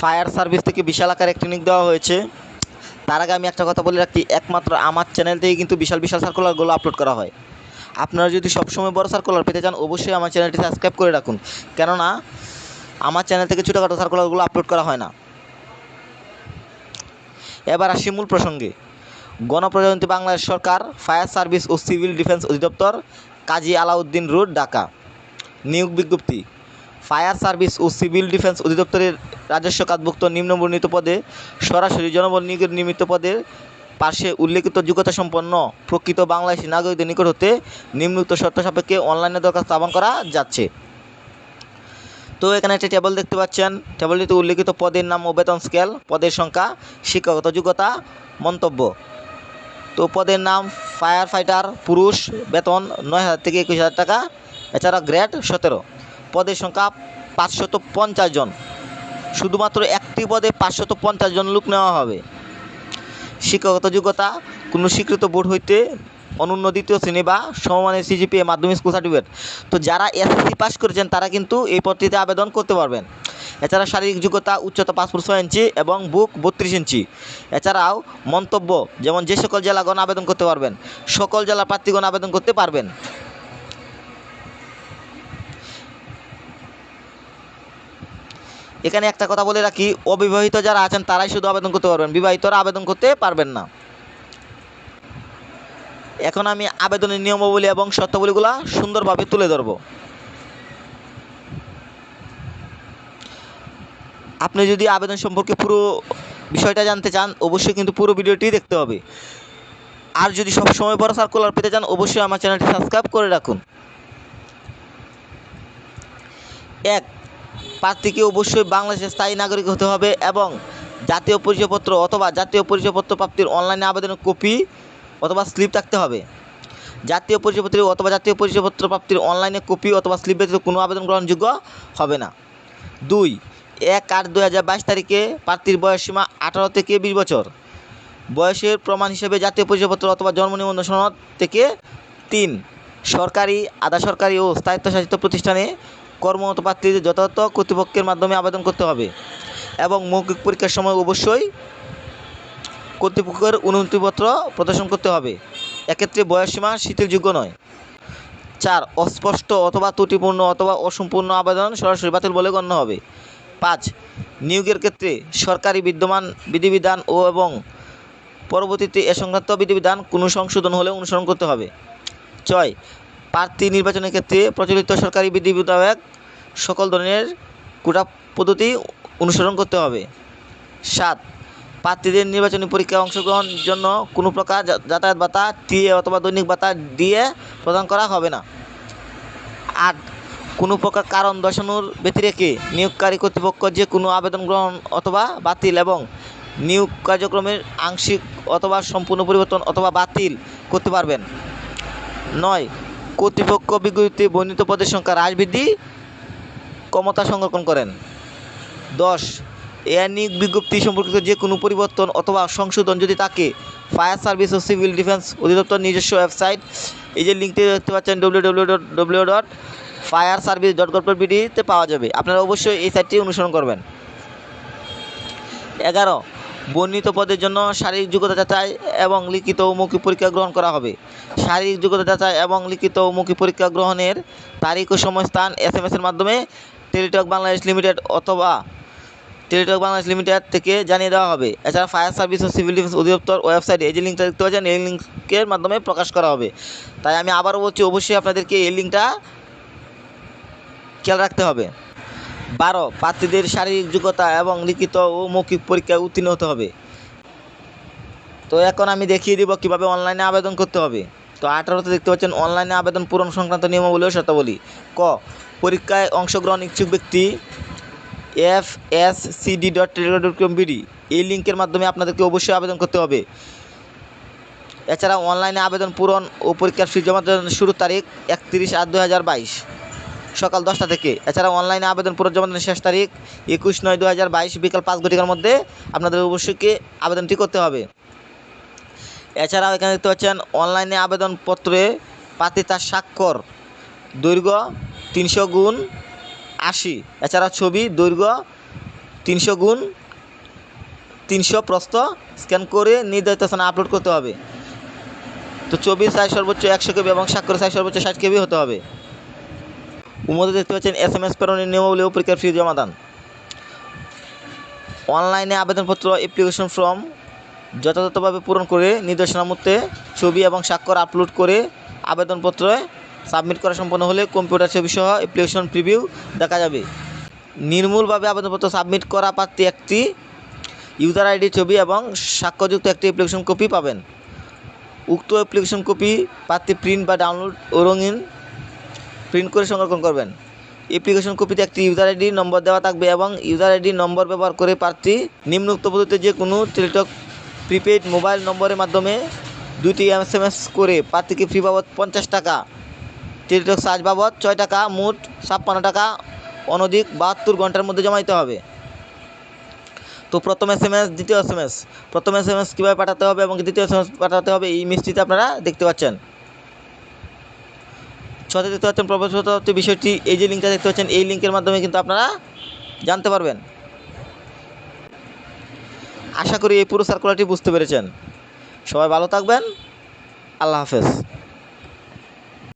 Fire service থেকে বিশাল আকারে নিক দেওয়া হয়েছে। তার আগে আমি একটা কথা বলে রাখি, একমাত্র আমার চ্যানেল থেকে কিন্তু বিশাল বিশাল সার্কুলারগুলো আপলোড করা হয়। আপনারা যদি সবসময় বড় সার্কুলার পেতে চান, অবশ্যই আমার চ্যানেলটি সাবস্ক্রাইব করে রাখুন। কেননা, আমার চ্যানেল থেকে ছোটোখাটো সার্কুলারগুলো আপলোড করা হয় না। এবার আসি মূল প্রসঙ্গে। গণপ্রজাতন্ত্রী বাংলাদেশ সরকার, ফায়ার সার্ভিস ও সিভিল ডিফেন্স অধিদপ্তর, কাজী আলাউদ্দিন রোড, ঢাকা। নিয়োগ বিজ্ঞপ্তি। ফায়ার সার্ভিস ও সিভিল ডিফেন্স অধিদপ্তরের রাজস্ব খাতভুক্ত নিম্নবর্ণিত পদে সরাসরি জনবল নিয়োগের নিমিত্ত পদের পাশে উল্লেখিত যোগ্যতা সম্পন্ন প্রকৃত বাংলাদেশি নাগরিকদের নিকট হতে নিম্নোক্ত শর্ত সাপেক্ষে অনলাইনে দরখাস্ত আহ্বান করা যাচ্ছে। তো এখানে একটা টেবল দেখতে পাচ্ছেন। টেবলটিতে উল্লেখিত পদের নাম ও বেতন স্কেল পদের সংখ্যা, শিক্ষাগত যোগ্যতা, মন্তব্য। তো পদের নাম ফায়ার ফাইটার পুরুষ, বেতন নয় হাজার থেকে একুশ হাজার টাকা, এছাড়া গ্রেড সতেরো। পদের সংখ্যা পাঁচশত পঞ্চাশ জন। শুধুমাত্র একটি পদে পাঁচশত পঞ্চাশ জন লোক নেওয়া হবে। শিক্ষাগত যোগ্যতা, কোনো স্বীকৃত বোর্ড হইতে অনন্য দ্বিতীয় শ্রেণি বা সমমানের সিজিপিএ মাধ্যমিক স্কুল সার্টিফিকেট। তো যারা এসএসসি পাস করেছেন, তারা কিন্তু এই পদটিতে আবেদন করতে পারবেন। এছাড়া শারীরিক যোগ্যতা, উচ্চতা ফুট ছয় ইঞ্চি এবং বুক বত্রিশ ইঞ্চি। এছাড়াও মন্তব্য, যেমন যে সকল জেলাগণ আবেদন করতে পারবেন, সকল জেলার প্রার্থীগণ আবেদন করতে পারবেন। এখানে একটা কথা বলে রাখি, অবিবাহিত যারা আছেন তারাই শুধু আবেদন করতে পারবেন, বিবাহিতরা আবেদন করতে পারবেন না। এখন আমি আবেদনের নিয়মাবলী এবং শর্তাবলীগুলো সুন্দরভাবে তুলে ধরব। আপনি যদি আবেদন সম্পর্কে পুরো বিষয়টা জানতে চান, অবশ্যই কিন্তু পুরো ভিডিওটি দেখতে হবে। আর যদি সব সময় বড় সার্কুলার পেতে চান, অবশ্যই আমার চ্যানেলটি সাবস্ক্রাইব করে রাখুন। এক প্রার্থীকে অবশ্যই বাংলাদেশের স্থায়ী নাগরিক হতে হবে এবং জাতীয় পরিচয়পত্র অথবা জাতীয় পরিচয়পত্র প্রাপ্তির অনলাইনে আবেদনের কপি অথবা স্লিপ থাকতে হবে। জাতীয় পরিচয়পত্র অথবা জাতীয় পরিচয়পত্র প্রাপ্তির অনলাইনে কপি অথবা স্লিপ ব্যতীত কোনো আবেদন গ্রহণযোগ্য হবে না। দুই, এক আট দু হাজার বাইশ তারিখে প্রার্থীর বয়সসীমা আঠারো থেকে বিশ বছর। বয়সের প্রমাণ হিসেবে জাতীয় পরিচয়পত্র অথবা জন্ম নিবন্ধন সনদ থেকে তিন, সরকারি, আধা সরকারি ও স্থায়িত্বশাসিত প্রতিষ্ঠানে কর্মরত প্রার্থীদের যথাযথ কর্তৃপক্ষের মাধ্যমে আবেদন করতে হবে এবং মৌখিক পরীক্ষার সময় অবশ্যই কর্তৃপক্ষের অনুমতিপত্র প্রদর্শন করতে হবে। এক্ষেত্রে বয়সসীমা শিথিলযোগ্য নয়। চার, অস্পষ্ট অথবা ত্রুটিপূর্ণ অথবা অসম্পূর্ণ আবেদন সরাসরি বাতিল বলে গণ্য হবে। পাঁচ, নিয়োগের ক্ষেত্রে সরকারি বিদ্যমান বিধিবিধান ও এবং পরবর্তীতে এ সংক্রান্ত বিধিবিধান কোনো সংশোধন হলে অনুসরণ করতে হবে। ছয় প্রার্থী নির্বাচনের ক্ষেত্রে প্রচলিত সরকারি বিধি মোতাবেক সকল ধরনের কোটা পদ্ধতি অনুসরণ করতে হবে। সাত, প্রার্থীদের নির্বাচনী পরীক্ষায় অংশগ্রহণের জন্য কোনো প্রকার যাতায়াত ভাতা টিএ অথবা দৈনিক ভাতা দিয়ে প্রদান করা হবে না। আট, কোনো প্রকার কারণ দর্শানোর ব্যতিরেকে নিয়োগকারী কর্তৃপক্ষ যে কোনো আবেদন গ্রহণ অথবা বাতিল এবং নিয়োগ কার্যক্রমের আংশিক অথবা সম্পূর্ণ পরিবর্তন অথবা বাতিল করতে পারবেন। নয় কর্তৃপক্ষ বিজ্ঞপ্তিতে বর্ণিত পদের সংখ্যা হ্রাস বৃদ্ধি ক্ষমতা সংরক্ষণ করেন। দশ এয়ার নিয়োগ বিজ্ঞপ্তি সম্পর্কিত যে কোনো পরিবর্তন অথবা সংশোধন যদি থাকে ফায়ার সার্ভিস ও সিভিল ডিফেন্স অধিদপ্তর নিজস্ব ওয়েবসাইট, এই যে লিঙ্কটি দেখতে পাচ্ছেন W W W dot fire service dot gov বিডিতে পাওয়া যাবে। আপনারা অবশ্যই এই সাইটটি অনুসরণ করবেন। এগারো, বর্ণিত পদের জন্য শারীরিক যোগ্যতা যাচাই এবং লিখিত ও মৌখিক পরীক্ষা গ্রহণ করা হবে। শারীরিক যোগ্যতা যাচাই এবং লিখিত মৌখিক পরীক্ষা গ্রহণের তারিখ ও সময় স্থান এস এম এসের মাধ্যমে টেলিটক বাংলাদেশ লিমিটেড অথবা টেলিটক বাংলাদেশ লিমিটেড থেকে জানিয়ে দেওয়া হবে। এছাড়া ফায়ার সার্ভিস ও সিভিল ডিফেন্স অধিদপ্তর ওয়েবসাইটে এই যে লিঙ্কটা দেখতে পাচ্ছেন, এই লিঙ্কের মাধ্যমে প্রকাশ করা হবে। তাই আমি আবারও বলছি, অবশ্যই আপনাদেরকে এই লিঙ্কটা খেয়াল রাখতে হবে। বারো, প্রার্থীদের শারীরিক যোগ্যতা এবং লিখিত ও মৌখিক পরীক্ষায় উত্তীর্ণ হতে হবে। তো এখন আমি দেখিয়ে দিব কীভাবে অনলাইনে আবেদন করতে হবে। তো আঠারোতে দেখতে পাচ্ছেন অনলাইনে আবেদন পূরণ সংক্রান্ত নিয়মাবলী ও শর্তাবলী। ক, পরীক্ষায় অংশগ্রহণ ইচ্ছুক ব্যক্তি F S CD dot dot com BD, এই লিঙ্কের মাধ্যমে আপনাদেরকে অবশ্যই আবেদন করতে হবে। এছাড়া অনলাইনে আবেদন পূরণ ও পরীক্ষার ফি জমা দেওয়ার শুরুর তারিখ একত্রিশ আট দু হাজার বাইশ, সকাল দশটা থেকে। এছাড়া অনলাইনে আবেদন পূরণ জমা দেওয়ার শেষ তারিখ একুশ নয় দু হাজার বাইশ, বিকাল পাঁচ ঘটিকার মধ্যে আপনাদের অবশ্যই আবেদনটি করতে হবে। এছাড়াও এখানে দেখতে পাচ্ছেন অনলাইনে আবেদনপত্রে প্রার্থী তার স্বাক্ষর, দৈর্ঘ্য তিনশো গুণ আশি। এছাড়া ছবি, দৈর্ঘ্য তিনশো গুণ তিনশো প্রস্থ স্ক্যান করে নির্ধারিত স্থানে আপলোড করতে হবে। তো ছবির সাইজ সর্বোচ্চ একশো কেবি এবং স্বাক্ষরের সাইজ সর্বোচ্চ ষাট কেবি হতে হবে। উমদে দেখতে পাচ্ছেন এস এম এস প্রেরণের নিয়মাবলী ও পরীক্ষার ফি জমা দান। অনলাইনে আবেদনপত্র অ্যাপ্লিকেশন ফর্ম যথাযথভাবে পূরণ করে নির্দেশনা ছবি এবং স্বাক্ষর আপলোড করে আবেদনপত্র সাবমিট করা সম্পন্ন হলে কম্পিউটার ছবি সহ অ্যাপ্লিকেশন প্রিভিউ দেখা যাবে। নির্মূলভাবে আবেদনপত্র সাবমিট করা প্রার্থী একটি ইউজার আইডি ছবি এবং স্বাক্ষরযুক্ত একটি অ্যাপ্লিকেশন কপি পাবেন। উক্ত অ্যাপ্লিকেশন কপি প্রার্থী প্রিন্ট বা ডাউনলোড ও রঙিন প্রিন্ট করে সংরক্ষণ করবেন। অ্যাপ্লিকেশন কপিতে একটি ইউজার আইডি নম্বর দেওয়া থাকবে এবং ইউজার আইডি নম্বর ব্যবহার করে প্রার্থী নিম্নোক্ত পদ্ধতিতে যে কোনো টেলিটক প্রিপেড মোবাইল নম্বরের মাধ্যমে দুইটি এস এম এস করে প্রার্থীকে ফি বাবদ পঞ্চাশ টাকা টেলিটক চার্জ বাবদ ছয় টাকা, মোট ছাপ্পান্ন টাকা, অনধিক বাহাত্তর ঘণ্টার মধ্যে জমা দিতে হবে। তো প্রথম এস এম এস দ্বিতীয় এস এম এস প্রথম এস এম এস কীভাবে পাঠাতে হবে এবং দ্বিতীয় এস এম এস পাঠাতে হবে এই মিষ্টিতে আপনারা দেখতে পাচ্ছেন। সাথে দেখতে পাচ্ছেন প্রবেশপত্র বিষয়টি, এই যে লিঙ্কটা দেখতে পাচ্ছেন, এই লিঙ্কের মাধ্যমে কিন্তু আপনারা জানতে পারবেন। আশা করি এই পুরো সার্কুলারটি বুঝতে পেরেছেন। সবাই ভালো থাকবেন। আল্লাহ হাফেজ।